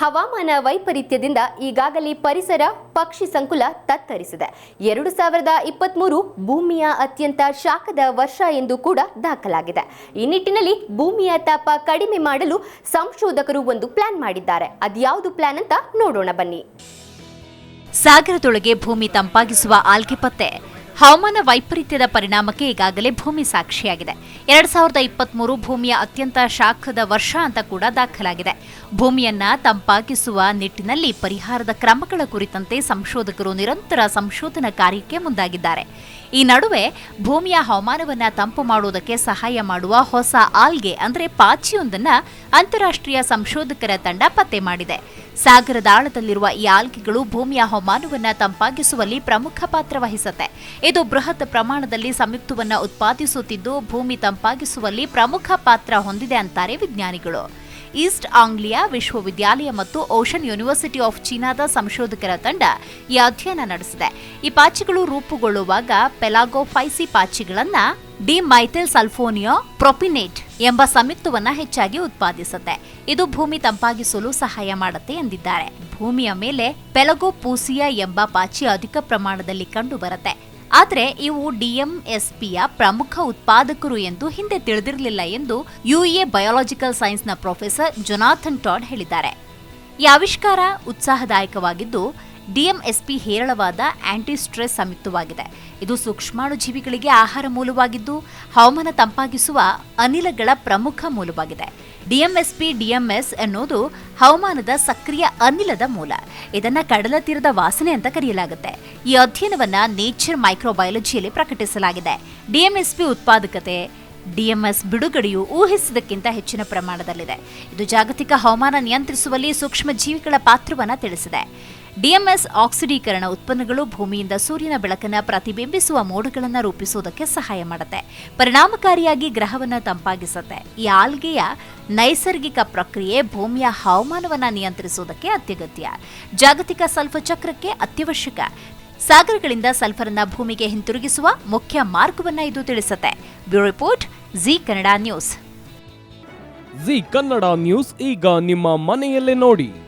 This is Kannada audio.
ಹವಾಮಾನ ವೈಪರೀತ್ಯದಿಂದ ಈಗಾಗಲೇ ಪರಿಸರ ಪಕ್ಷಿ ಸಂಕುಲ ತತ್ತರಿಸಿದೆ. ಎರಡು ಸಾವಿರದ ಇಪ್ಪತ್ತ್ಮೂರು ಭೂಮಿಯ ಅತ್ಯಂತ ಶಾಖದ ವರ್ಷ ಎಂದು ಕೂಡ ದಾಖಲಾಗಿದೆ. ಈ ನಿಟ್ಟಿನಲ್ಲಿ ಭೂಮಿಯ ತಾಪ ಕಡಿಮೆ ಮಾಡಲು ಸಂಶೋಧಕರು ಒಂದು ಪ್ಲಾನ್ ಮಾಡಿದ್ದಾರೆ. ಅದ್ಯಾವುದು ಪ್ಲಾನ್ ಅಂತ ನೋಡೋಣ ಬನ್ನಿ. ಸಾಗರದೊಳಗೆ ಭೂಮಿ ತಂಪಾಗಿಸುವ ಆಲ್ಗೆ ಪತ್ತೆ. ಹವಾಮಾನ ವೈಪರೀತ್ಯದ ಪರಿಣಾಮಕ್ಕೆ ಈಗಾಗಲೇ ಭೂಮಿ ಸಾಕ್ಷಿಯಾಗಿದೆ. ಎರಡ್ ಸಾವಿರದ ಇಪ್ಪತ್ಮೂರು ಭೂಮಿಯ ಅತ್ಯಂತ ಶಾಖದ ವರ್ಷ ಅಂತ ಕೂಡ ದಾಖಲಾಗಿದೆ. ಭೂಮಿಯನ್ನ ತಂಪಾಗಿಸುವ ನಿಟ್ಟಿನಲ್ಲಿ ಪರಿಹಾರದ ಕ್ರಮಗಳ ಕುರಿತಂತೆ ಸಂಶೋಧಕರು ನಿರಂತರ ಸಂಶೋಧನಾ ಕಾರ್ಯಕ್ಕೆ ಮುಂದಾಗಿದ್ದಾರೆ. ಈ ನಡುವೆ ಭೂಮಿಯ ಹವಾಮಾನವನ್ನ ತಂಪು ಮಾಡುವುದಕ್ಕೆ ಸಹಾಯ ಮಾಡುವ ಹೊಸ ಆಲ್ಗೆ ಅಂದ್ರೆ ಪಾಚಿಯೊಂದನ್ನ ಅಂತಾರಾಷ್ಟ್ರೀಯ ಸಂಶೋಧಕರ ತಂಡ ಪತ್ತೆ ಮಾಡಿದೆ. ಸಾಗರದ ಆಳದಲ್ಲಿರುವ ಈ ಆಲ್ಗೆಗಳು ಭೂಮಿಯ ಹವಾಮಾನವನ್ನು ತಂಪಾಗಿಸುವಲ್ಲಿ ಪ್ರಮುಖ ಪಾತ್ರ ವಹಿಸುತ್ತೆ. ಇದು ಬೃಹತ್ ಪ್ರಮಾಣದಲ್ಲಿ ಸಂಯುಕ್ತವನ್ನು ಉತ್ಪಾದಿಸುತ್ತಿದ್ದು ಭೂಮಿ ತಂಪಾಗಿಸುವಲ್ಲಿ ಪ್ರಮುಖ ಪಾತ್ರ ಹೊಂದಿದೆ ಅಂತಾರೆ ವಿಜ್ಞಾನಿಗಳು. ಈಸ್ಟ್ ಆಂಗ್ಲಿಯಾ ವಿಶ್ವವಿದ್ಯಾಲಯ ಮತ್ತು ಓಷನ್ ಯೂನಿವರ್ಸಿಟಿ ಆಫ್ ಚೀನಾದ ಸಂಶೋಧಕರ ತಂಡ ಈ ಅಧ್ಯಯನ ನಡೆಸಿದೆ. ಈ ಪಾಚಿಗಳು ರೂಪುಗೊಳ್ಳುವಾಗ ಪೆಲಾಗೋಫೈಸಿ ಪಾಚಿಗಳನ್ನ ಡಿಮೈಥಿಲ್ ಸಲ್ಫೋನಿಯೋ ಪ್ರೊಪಿನೇಟ್ ಎಂಬ ಸಂಯುಕ್ತವನ್ನ ಹೆಚ್ಚಾಗಿ ಉತ್ಪಾದಿಸುತ್ತೆ. ಇದು ಭೂಮಿ ತಂಪಾಗಿಸಲು ಸಹಾಯ ಮಾಡುತ್ತೆ ಎಂದಿದ್ದಾರೆ. ಭೂಮಿಯ ಮೇಲೆ ಪೆಲಗೋಪೂಸಿಯಾ ಎಂಬ ಪಾಚಿ ಅಧಿಕ ಪ್ರಮಾಣದಲ್ಲಿ ಕಂಡುಬರುತ್ತೆ. ಆದರೆ ಇವು ಡಿಎಂಎಸ್ಪಿಯ ಪ್ರಮುಖ ಉತ್ಪಾದಕರು ಎಂದು ಹಿಂದೆ ತಿಳಿದಿರಲಿಲ್ಲ ಎಂದು ಯುಇಎ ಬಯೋಲಾಜಿಕಲ್ ಸೈನ್ಸ್ನ ಪ್ರೊಫೆಸರ್ ಜೊನಾಥನ್ ಟಾಡ್ ಹೇಳಿದ್ದಾರೆ. ಈ ಆವಿಷ್ಕಾರ ಉತ್ಸಾಹದಾಯಕವಾಗಿದ್ದು ಡಿಎಂಎಸ್ಪಿ ಹೇರಳವಾದ ಆಂಟಿ ಸ್ಟ್ರೆಸ್ ಸಂಯುಕ್ತವಾಗಿದೆ ಇದು ಸೂಕ್ಷ್ಮಾಣುಜೀವಿಗಳಿಗೆ ಆಹಾರ ಮೂಲವಾಗಿದ್ದು, ಹವಾಮಾನ ತಂಪಾಗಿಸುವ ಅನಿಲಗಳ ಪ್ರಮುಖ ಮೂಲವಾಗಿದೆ. ಡಿಎಂಎಸ್ಪಿ, ಡಿಎಂಎಸ್ ಎನ್ನುವುದು ಹವಾಮಾನದ ಸಕ್ರಿಯ ಅನಿಲದ ಮೂಲ. ಇದನ್ನ ಕಡಲ ತೀರದ ವಾಸನೆ ಅಂತ ಕರೆಯಲಾಗುತ್ತೆ. ಈ ಅಧ್ಯಯನವನ್ನ ನೇಚರ್ ಮೈಕ್ರೋಬಯಾಲಜಿಯಲ್ಲಿ ಪ್ರಕಟಿಸಲಾಗಿದೆ. ಡಿಎಂಎಸ್ಪಿ ಉತ್ಪಾದಕತೆ, ಡಿಎಂಎಸ್ ಬಿಡುಗಡೆಯು ಊಹಿಸಿದಕ್ಕಿಂತ ಹೆಚ್ಚಿನ ಪ್ರಮಾಣದಲ್ಲಿದೆ. ಇದು ಜಾಗತಿಕ ಹವಾಮಾನ ನಿಯಂತ್ರಿಸುವಲ್ಲಿ ಸೂಕ್ಷ್ಮ ಜೀವಿಗಳ ಪಾತ್ರವನ್ನು ತಿಳಿಸಿದೆ. ಡಿಎಂಎಸ್ ಆಕ್ಸಿಡೀಕರಣ ಉತ್ಪನ್ನಗಳು ಭೂಮಿಯಿಂದ ಸೂರ್ಯನ ಬೆಳಕನ್ನು ಪ್ರತಿಬಿಂಬಿಸುವ ಮೋಡಗಳನ್ನು ರೂಪಿಸುವುದಕ್ಕೆ ಸಹಾಯ ಮಾಡುತ್ತೆ. ಪರಿಣಾಮಕಾರಿಯಾಗಿ ಗ್ರಹವನ್ನು ತಂಪಾಗಿಸುತ್ತೆ. ಈ ಆಲ್ಗೆಯ ನೈಸರ್ಗಿಕ ಪ್ರಕ್ರಿಯೆ ಭೂಮಿಯ ಹವಾಮಾನವನ್ನು ನಿಯಂತ್ರಿಸುವುದಕ್ಕೆ ಅತ್ಯಗತ್ಯ. ಜಾಗತಿಕ ಸಲ್ಫ ಚಕ್ರಕ್ಕೆ ಅತ್ಯವಶ್ಯಕ. ಸಾಗರಗಳಿಂದ ಸಲ್ಫರನ್ನ ಭೂಮಿಗೆ ಹಿಂತಿರುಗಿಸುವ ಮುಖ್ಯ ಮಾರ್ಗವನ್ನು ಇದು ತಿಳಿಸುತ್ತೆ. Bureau report, Zee Kannada news. Zee Kannada news ಈಗ ನಿಮ್ಮ ಮನೆಯಲ್ಲೇ ನೋಡಿ.